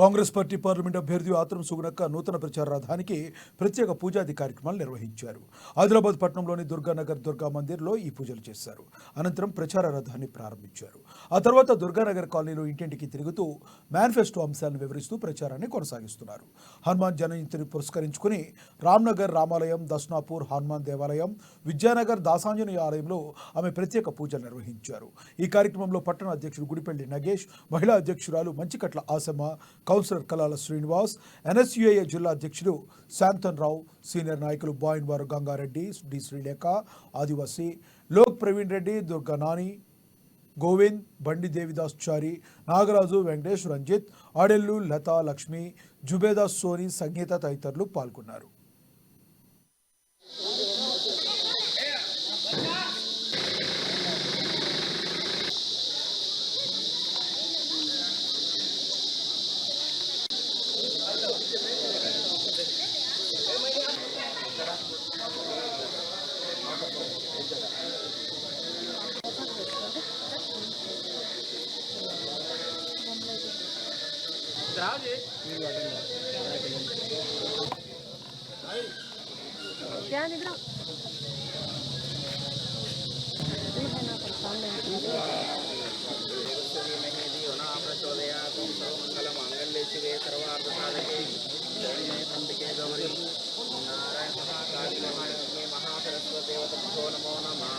Congress party parliament అభ్యర్థి ఆత్రం సుగునక్క నూతన ప్రచార రథానికి ప్రత్యేక పూజాది కార్యక్రమాలు నిర్వహించారు. ఆదిలాబాద్ పట్టణంలోని దుర్గానగర్ దుర్గా మందిర్లో ఈ పూజలు చేశారు. అనంతరం ప్రచార రథాన్ని ప్రారంభించారు. ఆ తర్వాత దుర్గానగర్ కాలనీలో ఇంటింటికి తిరుగుతూ మేనిఫెస్టో అంశాలను వివరిస్తూ ప్రచారాన్ని కొనసాగిస్తున్నారు. హనుమాన్ జయంతిని పురస్కరించుకుని రామ్నగర్ రామాలయం దస్నాపూర్ హనుమాన్ దేవాలయం విద్యానగర్ దాసాంజనేయ ఆలయంలో ఆమె ప్రత్యేక పూజలు నిర్వహించారు. ఈ కార్యక్రమంలో పట్టణ అధ్యక్షుడు గుడిపల్లి నగేష్ మహిళా అధ్యక్షురాలు మంచికట్ల ఆసమ్మ కౌన్సిలర్ కలాల శ్రీనివాస్ ఎన్ఎస్యుఏ జిల్లా అధ్యక్షుడు శాంతన్ రావు సీనియర్ నాయకులు బాయిన్వారు గంగారెడ్డి డి శ్రీలేఖ ఆదివాసి లోక్ ప్రవీణ్ రెడ్డి దుర్గా నాని గోవింద్ బండి దేవిదాస్ చారి నాగరాజు వెంకటేష్ రంజిత్ ఆడెల్లు లతా లక్ష్మి జుబేదాస్ సోని సంగీత తదితరులు పాల్గొన్నారు. क्या दिख रहा प्रचोदया मंगल मंगल सर्वार्थ साधके గౌరీ నారాయణ మహాకాళి మహాలక్ష్మి మహాసరస్వదేవతభ్యో నమో. నమః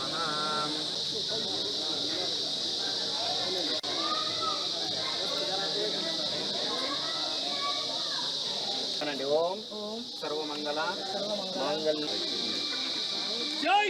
అనండి ఓం. సర్వమంగళ మాంగళ్య జై